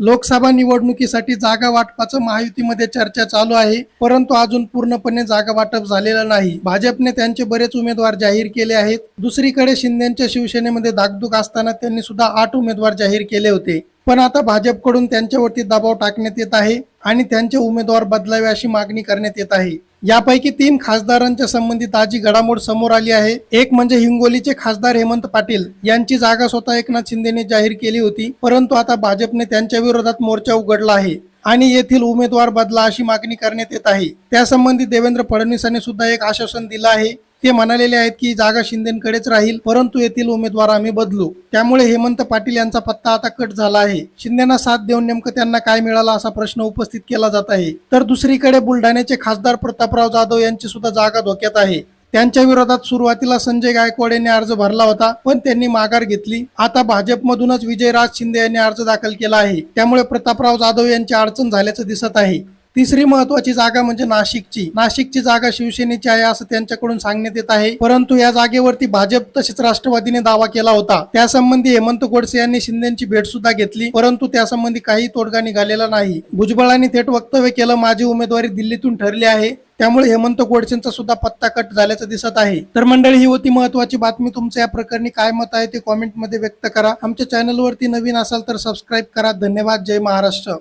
लोकसभा निवडणुकीसाठी जागा वाटपाचं महायुतीमध्ये चर्चा चालू आहे. परंतु अजून पूर्णपणे जागा वाटप झालेलं नाही. भाजपने त्यांचे बरेच उमेदवार जाहीर केले आहेत. दुसरीकडे शिंदेच्या शिवसेनेमध्ये दागदुग असताना त्यांनी सुद्धा आठ उमेदवार जाहीर केले होते. पण आता भाजपकडून त्यांच्यावरती दबाव टाकण्यात येत आहे. आणि त्यांचे उमेदवार बदलावे अशी मागणी करण्यात येत आहे. यापैकी तीन खासदारांच्या संबंधित आजी घडामोड समोर आली आहे. एक म्हणजे हिंगोलीचे खासदार हेमंत पाटील यांची जागा स्वतः एकनाथ शिंदेने जाहीर केली होती परंतु आता भाजपने त्यांच्या विरोधात मोर्चा उघडला आहे आणि येथील उमेदवार बदला अशी मागणी करण्यात येत आहे. त्यासंबंधी देवेंद्र फडणवीसांनी सुद्धा एक आश्वासन दिलं आहे. ते म्हणालेले आहेत की जागा शिंदेकडेच राहील परंतु येथील उमेदवार आम्ही बदलू. त्यामुळे हेमंत पाटील यांचा पत्ता आता कट झाला आहे. शिंदेना साथ देऊन नेमकं त्यांना काय मिळाला असा प्रश्न उपस्थित केला जात आहे. तर दुसरीकडे बुलढाण्याचे खासदार प्रतापराव जाधव यांची सुद्धा जागा धोक्यात आहे. त्यांच्या विरोधात सुरुवातीला संजय गायकवाड यांनी अर्ज भरला होता पण त्यांनी माघार घेतली. आता भाजपमधूनच विजयराज शिंदे यांनी अर्ज दाखल केला आहे. त्यामुळे प्रतापराव जाधव यांची अडचण झाल्याचं दिसत आहे. तिसरी महत्वाची जागा म्हणजे नाशिकची. नाशिकची जागा शिवसेनेची आहे असं त्यांच्याकडून सांगण्यात येत आहे. परंतु या जागेवरती भाजप तसेच राष्ट्रवादीने दावा केला होता. त्यासंबंधी हेमंत गोडसे यांनी शिंदेची भेट सुद्धा घेतली परंतु त्यासंबंधी काही तोडगा निघालेला नाही. भुजबळांनी थेट वक्तव्य केलं माझी उमेदवारी दिल्लीतून ठरली आहे. त्यामुळे हेमंत गोडसेंचा सुद्धा पत्ता कट झाल्याचं दिसत आहे. तर मंडळी ही होती महत्वाची बातमी. तुमचं या प्रकरणी काय मत आहे ते कॉमेंटमध्ये व्यक्त करा. आमच्या चॅनलवरती नवीन असाल तर सबस्क्राईब करा. धन्यवाद. जय महाराष्ट्र.